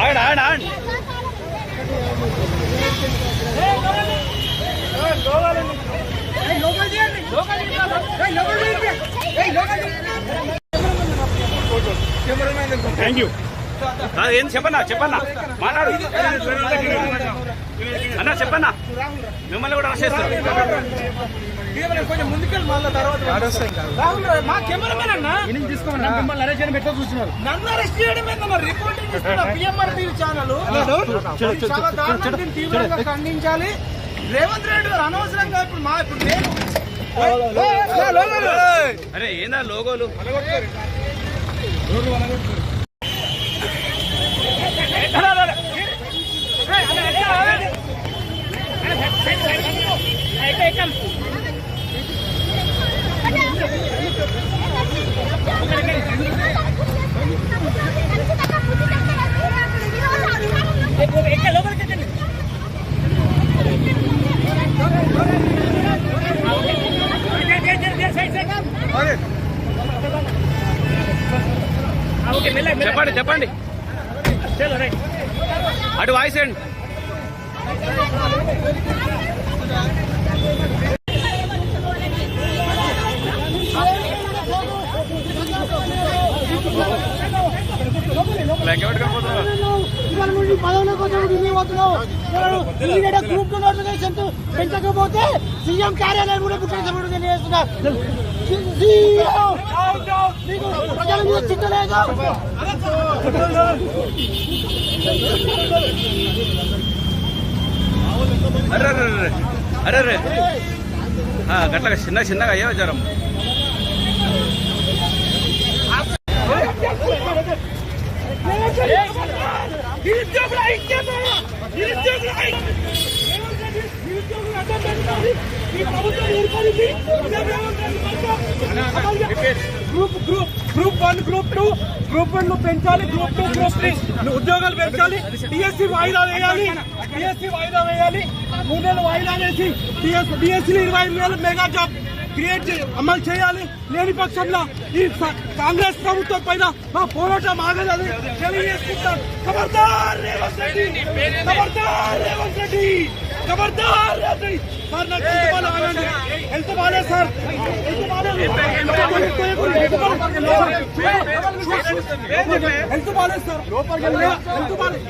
ఆగండి ఆగండి ఆగండి. థ్యాంక్ యూ ఏం చెప్పన్నా చెప్పన్నా. మాట్లాడు. అన్నా చెప్పన్నా. మిమ్మల్ని కూడా అరెస్ట్ చేస్తారు కొంచెం ముందుకెళ్ళి మళ్ళీ తర్వాత రాహుల్ రాయ్, మా కెమెరామెన్ అన్న? మిమ్మల్ని అరెస్ట్ చేయడం ఎట్లా చూస్తున్నారు? నన్ను అరెస్ట్ చేయడం ఏందన్న రిపోర్టింగ్ ఇస్తున్నా పిఎంఆర్ టీవీ ఛానల్ ఇది చాలా దారుణం దీన్ని తీవ్రంగా ఖండించాలి. రేవంత్ రెడ్డి గారు అనవసరంగా ఇప్పుడు మా ఇప్పుడు నేను అరే ఏందా లోగోలు? చెప్పండి చెప్పండి. అటు వాయిస్ అండి. పదవుల కోసం గ్రూప్ టూ నోటిఫికేషన్ పెంచకపోతే సీఎం కార్యాలయం కూడా ముఖ్యమంత్రి తెలియజేస్తున్నారు. మీకు ప్రజల మీద అరే అరే గట్లగా చిన్న చిన్నగా అయ్యో జ్వరం నిరుద్యోగుల ఐక్యత ఈ ప్రభుత్వం ఏర్పడింది. Group group group one group two group వన్ను పెంచాలి గ్రూప్ టూ గ్రూప్ త్రీ ఉద్యోగాలు పెంచాలి డిఎస్సి వాయిదా వేయాలి డిఎస్సి వాయిదా వేయాలి మూడు నెలలు వాయిదా వేసి డిఎస్సి ఇరవై ఐదు వేలు మెగా జాబ్ క్రియేట్ అమలు చేయాలి. లేని పక్షంలో ఈ కాంగ్రెస్ ప్రభుత్వం పైన మా పోరాటం ఆగదని తెలియజేసుకుంటాం ఖబర్దార్ రేవంత్ రెడ్డి! ఖబర్దార్ రేవంత్ రెడ్డి! ఖబర్దార్ సార్ నాకు హెల్త్ బాగాలేదు హెల్త్ బాగాలేదు సార్ హెల్త్ బాగాలేదు హెల్త్ బాగాలేదు సార్ హెల్త్ బాగాలేదు